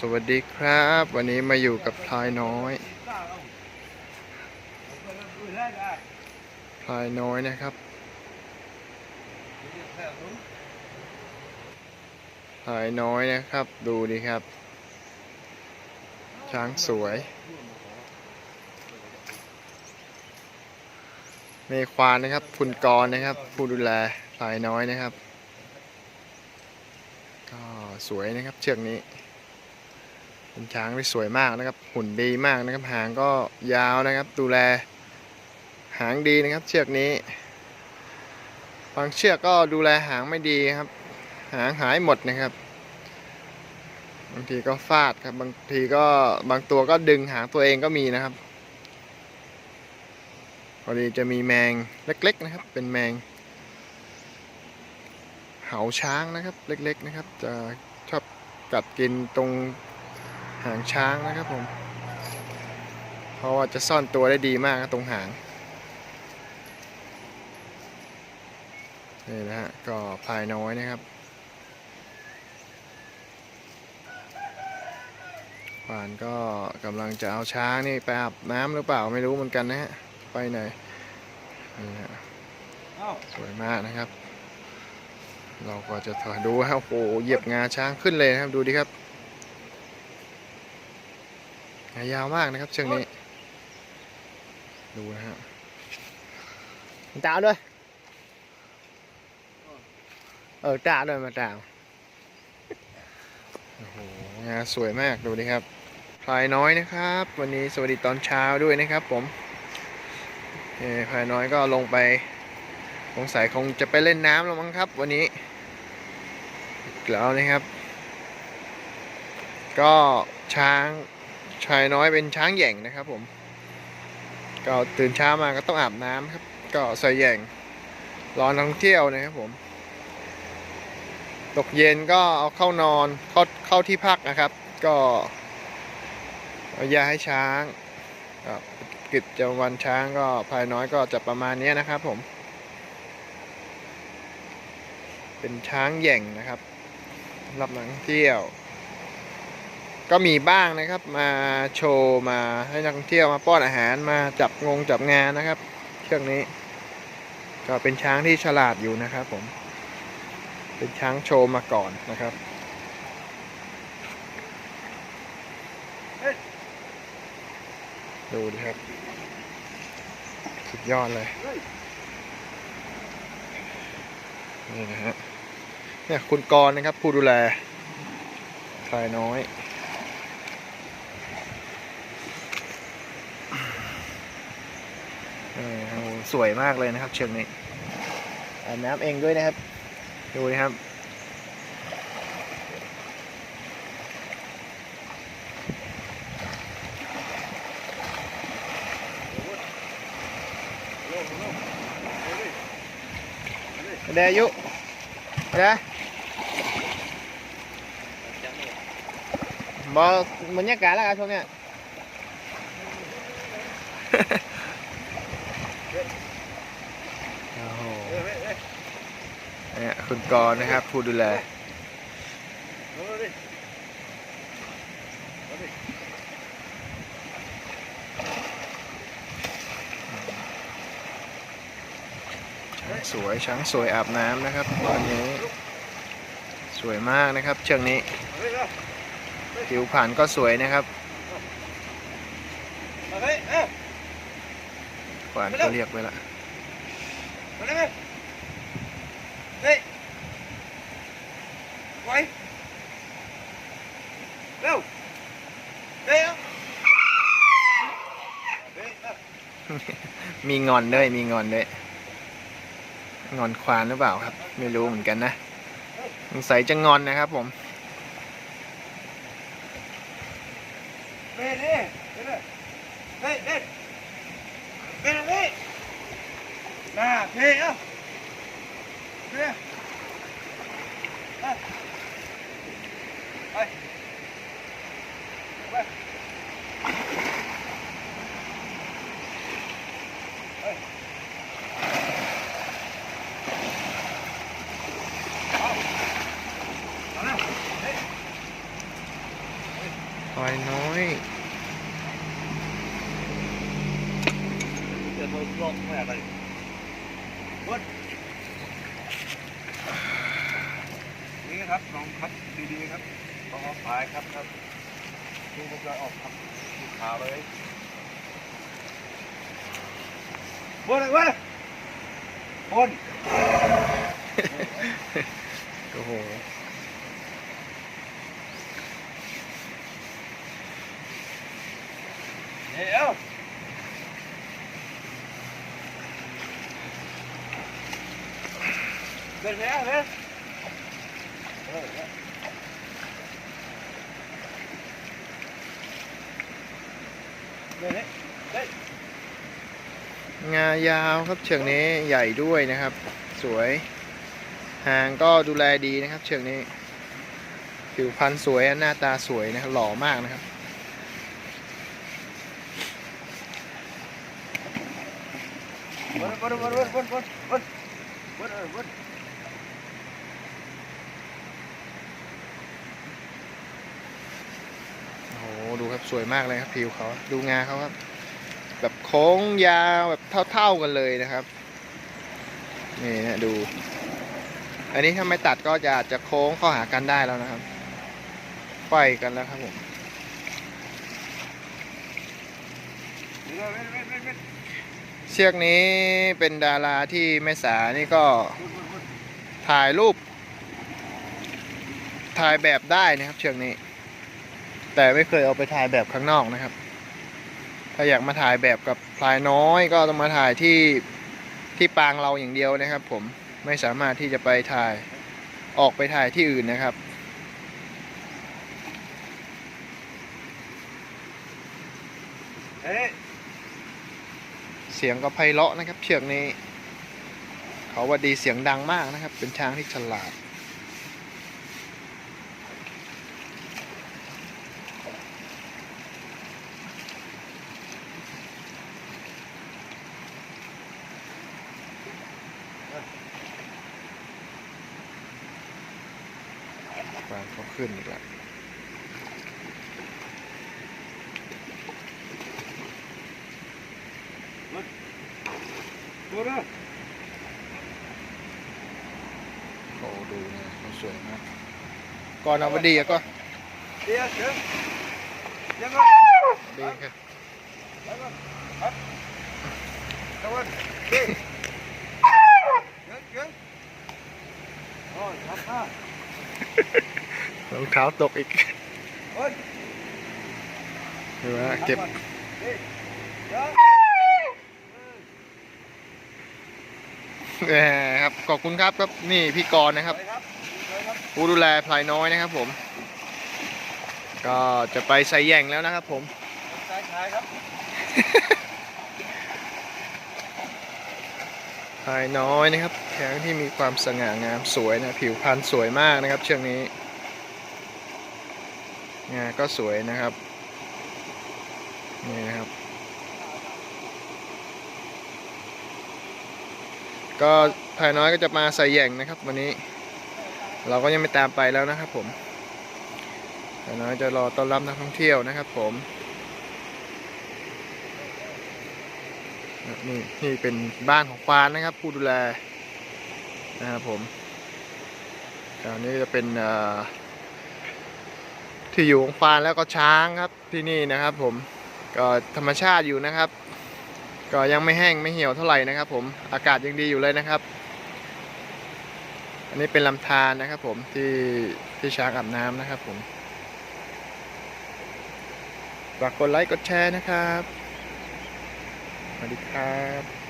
สวัสดีครับ วันนี้มาอยู่กับพลายน้อยพลายน้อยนะครับพลายน้อยนะครับ ดูดิครับ ช้างสวย เมควานนะครับ คุณกรณ์นะครับ ผู้ดูแลพลายน้อยนะครับ ก็สวยนะครับเชือกนี้ เป็นช้างที่สวยมากนะครับ หุ่นดีมากนะครับ หางก็ยาวนะครับ ดูแล หางดีนะครับ เชือกนี้ บางเชือกก็ดูแลหางไม่ดีครับ หางหายหมดนะครับ บางทีก็ฟาดครับ บางทีก็บางตัวก็ดึงหางตัวเองก็มีนะครับพอดีจะมีแมงเล็ก ๆนะครับ เป็นแมงเหาช้างนะครับ เล็ก ๆนะครับ จะชอบกัดกินตรง หางช้างนะครับผม เพราะว่าจะซ่อนตัวได้ดีมากนะตรงหาง นี่นะฮะ ก็พายน้อยนะครับปานก็กำลังจะเอาช้างนี่ไปอาบน้ำหรือเปล่าไม่รู้เหมือนกันนะฮะ ไปไหนนี่ฮะสวยมากนะครับ เราก็จะถอยดูครับโอ้โหเหยียบงาช้างขึ้นเลยนะครับดูดิครับ งายาวมากนะครับเชือกนี้ ดูนะฮะตาด้วย เออตาด้วยมาตาโอ้โหงาสวยมากดูดิครับพลายน้อยนะครับ วันนี้สวัสดีตอนเช้าด้วยนะครับ ผมเออพลายน้อยก็ลงไปสงสัยคงจะไปเล่นน้ำแล้วมั้งครับ วันนี้อีกแล้วนะครับ ก็ช้าง ชายน้อยเป็นช้างแหย่งนะครับผม ก็ตื่นเช้ามาก็ต้องอาบน้ำครับ ก็ใส่แหย่งรอนักท่องเที่ยวนะครับผมตกเย็นก็เอาเข้านอนเข้าเข้าที่พักนะครับ ก็เอายาให้ช้างกิจวัตรช้างก็ภายน้อยก็จะประมาณนี้นะครับผม เป็นช้างแหย่งนะครับรับนักท่องเที่ยว ก็มีบ้างนะครับ มาโชว์มาให้นักท่องเที่ยวมาป้อนอาหารมาจับงงจับงานนะครับ เชือกนี้ ก็เป็นช้างที่ฉลาดอยู่นะครับผม เป็นช้างโชว์มาก่อนนะครับดูดิครับ สุดยอดเลย นี่นะฮะเนี่ยคุณกรนะครับ ผู้ดูแลชายน้อย เออโหสวยมากเลยนะครับ เชือกนี้อาบน้ำเองด้วยนะครับ ดูนะครับเดอายุเด้บอบรรยากาศแล้วกันช่วงเนี้ย โอ้โหเนี่ยคุณกรณ์นะครับ ผู้ดูแลช้างสวยช้างสวยอาบน้ำนะครับตอนนี้สวยมากนะครับ เชือกนี้ ผิวผ่านก็สวยนะครับขวานก็เรียกไว้ละ ไว้เร็วเร็ว มีงอนด้วยมีงอนด้วยงอนควานหรือเปล่าครับ ไม่รู้เหมือนกันนะสงสัยจะงอนนะครับผมเร็วเร็วเร็วเร็วเร็วเร็วเร็วน่าเพ่เอ้าเร็วไปไป เอาแล้วเฮ้ยควายน้อยเดี๋ยวโดนลอกแม่ไปวุ้นนี่ครับลองครับดีๆครับต้องเอาพายครับครับดูมันจะออกครับดูขาเลยบนเลยบนบนโอ้โห เดี๋ยว เดินไปอะเดินเดินเดินเดินงายาวครับเชือกนี้ใหญ่ด้วยนะครับ สวยหางก็ดูแลดีนะครับ เชือกนี้ ผิวพรรณสวยหน้าตาสวยนะครับหล่อมากนะครับวนวนวนวนวนวนวนวนวนวน โอ้โห ดูครับ สวยมากเลยครับผิวเขาดูงาเขาครับ แบบโค้งยาวแบบเท่าๆกันเลยนะครับนี่นะดู อันนี้ถ้าไม่ตัดก็จะอาจจะโค้งเข้าหากันได้แล้วนะครับไขว้กันแล้วครับผมเชือกนี้เป็นดาราที่แม่สานี่ก็ถ่ายรูป ถ่ายแบบได้นะครับเชือกนี้ แต่ไม่เคยเอาไปถ่ายแบบข้างนอกนะครับ ถ้าอยากมาถ่ายแบบกับพลายน้อยก็ต้องมาถ่ายที่ที่ปางเราอย่างเดียวนะครับ ผมไม่สามารถที่จะไปถ่ายออกไปถ่ายที่อื่นนะครับเฮ้ยเสียงก็ไพเราะนะครับ เชือกนี้ เขาว่าดีเสียงดังมากนะครับ เป็นช้างที่ฉลาด เขาขึ้นอีกแล้วตัวนึงโอ้ดูนะเขาสวยมากก่อนเอาวดีอะก็เดี๋ยวเดี๋ยวเดี๋ยวดีครับตะวันเดี๋ยวเดี๋ยวโอ้ยครับค่ะ รองเท้าตกอีกโอ้ยดูนะเก็บเดี๋ยวเดี๋ยวแหมครับขอบคุณครับครับนี่พี่กรณ์นะครับไปครับไปครับ ผู้ดูแลพลายน้อยนะครับผม ก็จะไปใส่แย่งแล้วนะครับผมชายชายครับพลายน้อยนะครับแข้งที่มีความสง่างามสวยนะ ผิวพรรณสวยมากนะครับ เชือกนี้ งาก็สวยนะครับนี่นะครับ ก็พายน้อยก็จะมาใส่แย่งนะครับ วันนี้ เราก็ยังไม่ตามไปแล้วนะครับ ผมพายน้อยจะรอต้อนรับนักท่องเที่ยวนะครับ ผมนี่นี่เป็นบ้านของควานนะครับ ผู้ดูแลนะครับผมตอนนี้จะเป็นอ่อ ที่อยู่ของควานแล้วก็ช้างครับที่นี่นะครับ ผมก็ธรรมชาติอยู่นะครับ ก็ยังไม่แห้งไม่เหี่ยวเท่าไหร่นะครับ ผมอากาศยังดีอยู่เลยนะครับ อันนี้เป็นลำธารนะครับ ผมที่ที่ช้างอาบน้ำนะครับ ผมฝากกดไลค์กดแชร์นะครับสวัสดีครับ